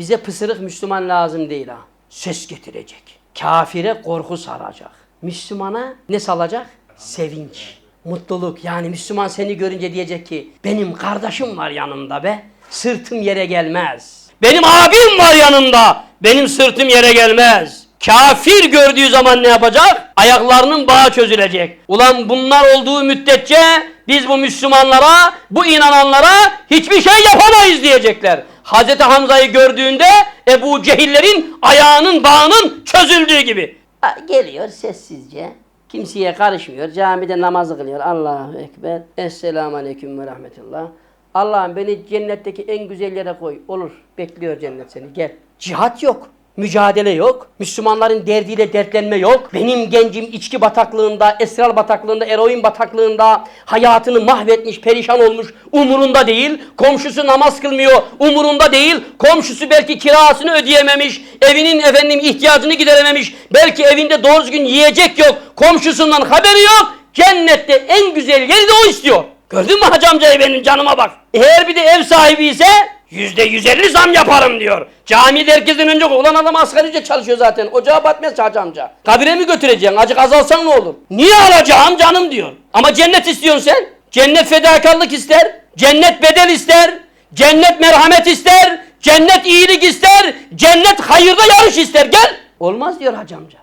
Bize pısırık Müslüman lazım değil ha. Ses getirecek. Kafire korku saracak. Müslümana ne salacak? Sevinç, mutluluk. Yani Müslüman seni görünce diyecek ki benim kardeşim var yanımda be. Sırtım yere gelmez. Benim abim var yanımda. Benim sırtım yere gelmez. Kafir gördüğü zaman ne yapacak? Ayaklarının bağı çözülecek. Ulan bunlar olduğu müddetçe biz bu Müslümanlara, bu inananlara hiçbir şey yapamayız diyecekler. Hazreti Hamza'yı gördüğünde Ebu Cehillerin ayağının bağının çözüldüğü gibi. Geliyor sessizce. Kimseye karışmıyor. Camide namazı kılıyor. Allahu Ekber. Esselamu Aleyküm ve Rahmetullah. Allah'ım beni cennetteki en güzel yere koy. Olur. Bekliyor cennet seni. Gel. Cihat yok. Mücadele yok. Müslümanların derdiyle dertlenme yok. Benim gencim içki bataklığında, esrar bataklığında, eroin bataklığında hayatını mahvetmiş, perişan olmuş. Umurunda değil. Komşusu namaz kılmıyor. Umurunda değil. Komşusu belki kirasını ödeyememiş. Evinin efendim ihtiyacını giderememiş. Belki evinde doğru düzgün yiyecek yok. Komşusundan haberi yok. Cennette en güzel yeri de o istiyor. Gördün mü hacı amcayı benim canıma bak. Eğer bir de ev sahibi ise yüzde yüz elli zam yaparım diyor. Camide herkesten önce. Ulan adam asgari çalışıyor zaten. Ocağa batmaz hacı amca. Kabire mi götüreceksin? Acık azalsan ne olur? Niye alacağım canım diyor. Ama cennet istiyorsun sen. Cennet fedakarlık ister. Cennet bedel ister. Cennet merhamet ister. Cennet iyilik ister. Cennet hayırda yarış ister. Gel. Olmaz diyor hacı amca.